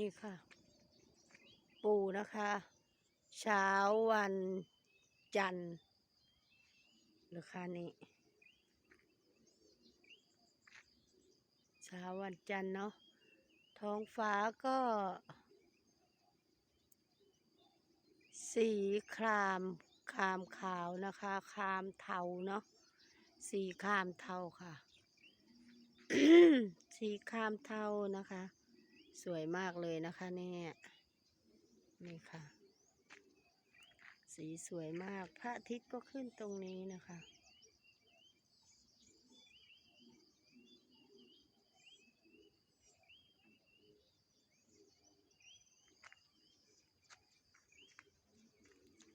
นี่ค่ะ ปูนะคะ เช้าวันจันทร์รือค่ะนี่เช้าวันจันทร์เนาะท้องฟ้าก็ สีครามครามขาวนะคะครามเทาเนาะสีครามเทาค่ะ สีครามเทานะคะ สวยมากเลยนะคะเนี่ยนี่ค่ะ สีสวยมากพระอาทิตย์ก็ขึ้นตรงนี้นะคะ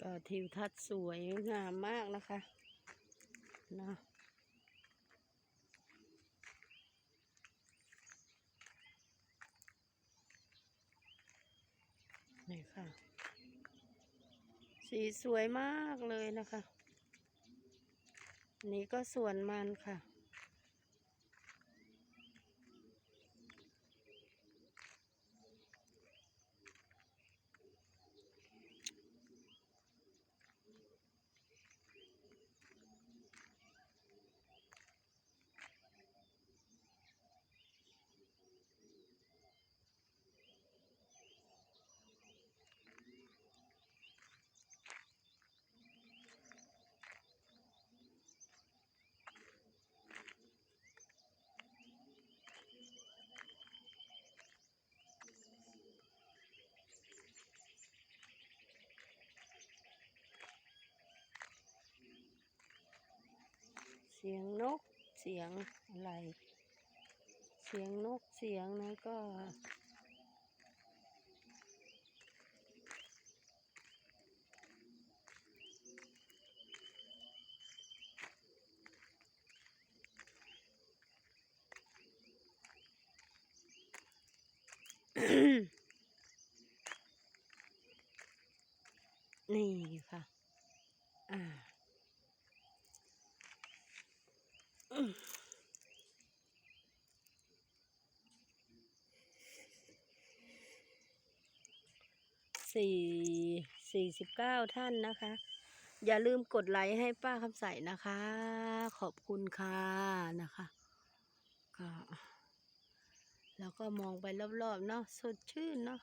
ก็ทิวทัศน์สวยงามมากนะคะเนาะนี่ ค่ะ สีสวยมากเลยนะคะ นี่ก็ส่วนมันค่ะ เสียงนกเสียงอะไร เสียงนกเสียงนะก็นี่ค่ะ อ่า สี่สี่สิบเก้าท่านนะคะ อย่าลืมกดไลค์ให้ป้าคำใสนะคะ ขอบคุณค่ะนะคะก็แล้วก็มองไปรอบๆเนาะสดชื่นเนาะ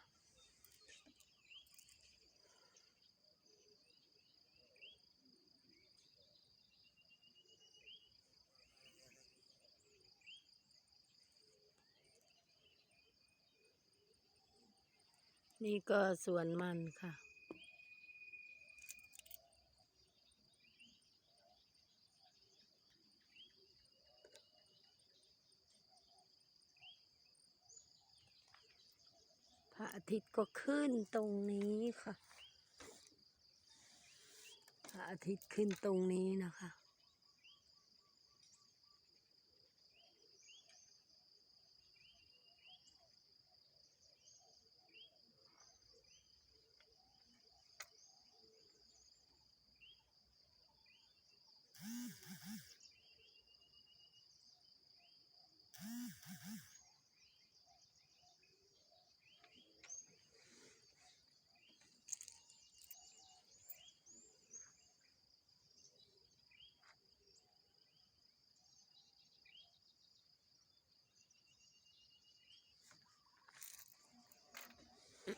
นี่ก็สวนมันค่ะ พระอาทิตย์ก็ขึ้นตรงนี้ค่ะ พระอาทิตย์ขึ้นตรงนี้นะคะ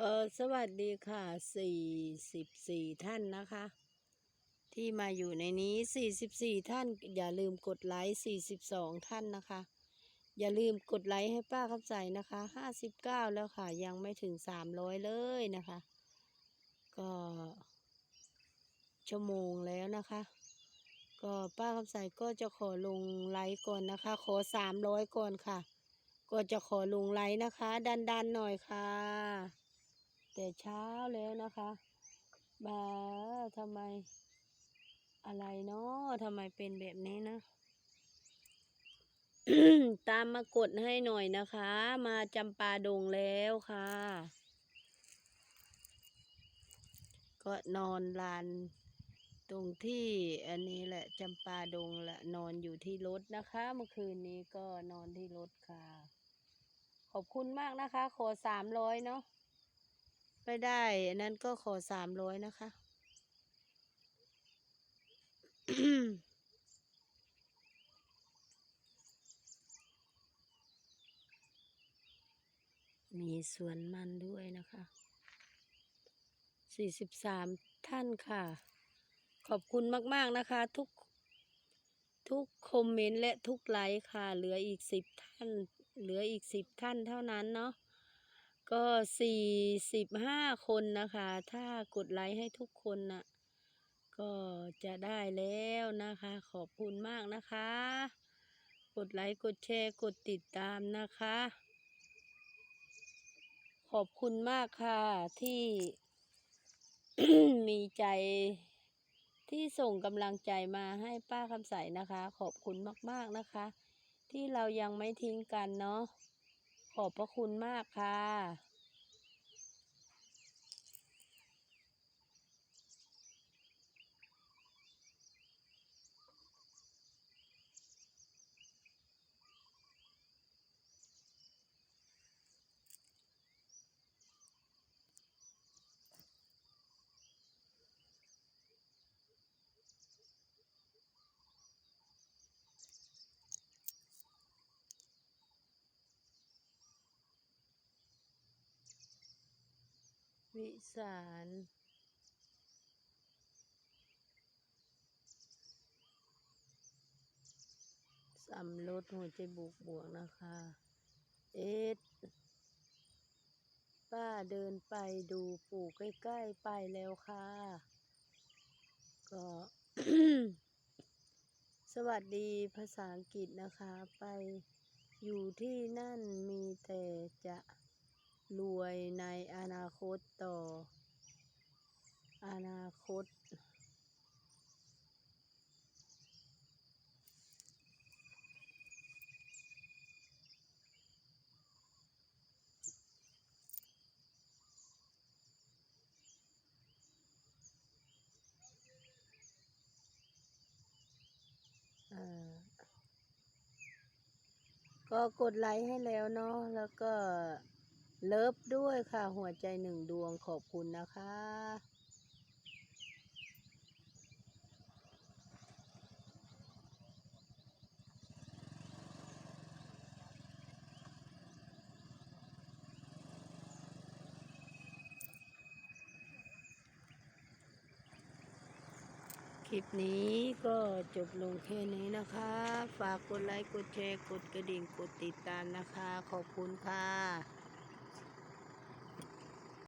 ก็สวัสดีค่ะสี่สิบสี่ท่านนะคะ ที่มาอยู่ในนี้สี่สิบสี่ท่าน อย่าลืมกดไลค์สี่สิบสองท่านนะคะ อย่าลืมกดไลค์ให้ป้าคำใสนะคะห้าสิบเก้าแล้วค่ะ ยังไม่ถึงสามร้อยเลยนะคะ ก็ ชั่วโมงแล้วนะคะ ก็ป้าคำใสก็จะขอลงไลค์ก่อนนะคะ ขอสามร้อยก่อนค่ะ ก็จะขอลงไลน์นะคะ ดันๆหน่อยค่ะ แต่เช้าแล้วนะคะบ้าทำไม อะไรเนาะทำไมเป็นแบบนี้นะ ตามมากดให้หน่อยนะคะ มาจำปาดงแล้วค่ะ ก็นอนลานตรงที่อันนี้แหละจำปาดงแหละนอนอยู่ที่รถนะคะ เมื่อคืนนี้ก็นอนที่รถค่ะ ขอบคุณมากนะคะ ขอสามร้อยเนาะ ไม่ได้อันนั้นก็ขอสามร้อยนะคะ มีสวนมันด้วยนะคะสี่สิบสามท่านค่ะ ขอบคุณมากๆนะคะ ทุก ทุกคอมเมนต์และทุกไลค์ค่ะ เหลืออีกสิบท่าน เหลืออีกสิบท่านเท่านั้นเนาะ ก็สี่สิบห้าคนนะคะ ถ้ากดไลค์ให้ทุกคนน่ะ ก็จะได้แล้วนะคะ ขอบคุณมากนะคะ กดไลค์ กดแชร์ กดติดตามนะคะ ขอบคุณมากค่ะที่มีใจที่ส่งกำลังใจมาให้ป้าคำใสนะคะ ขอบคุณมาก ๆ นะคะ ที่เรายังไม่ทิ้งกันเนาะ ขอบพระคุณมากค่ะ วิสารสำรถหัวใจบุกบวกนะคะ เอ็ด ป้าเดินไปดูปู่ใกล้ๆไปแล้วค่ะ ก็ สวัสดีภาษาอังกฤษนะคะ ไปอยู่ที่นั่นมีแต่จะ รวยในอนาคตต่อ อนาคตอ่าก็กดไลค์ให้แล้วเนาะแล้วก็ เลิฟด้วยค่ะ หัวใจหนึ่งดวงขอบคุณนะคะ คลิปนี้ก็จบลงแค่นี้นะคะ ฝากกดไลค์ กดแชร์ กดกระดิ่ง กดติดตามนะคะ ขอบคุณค่ะ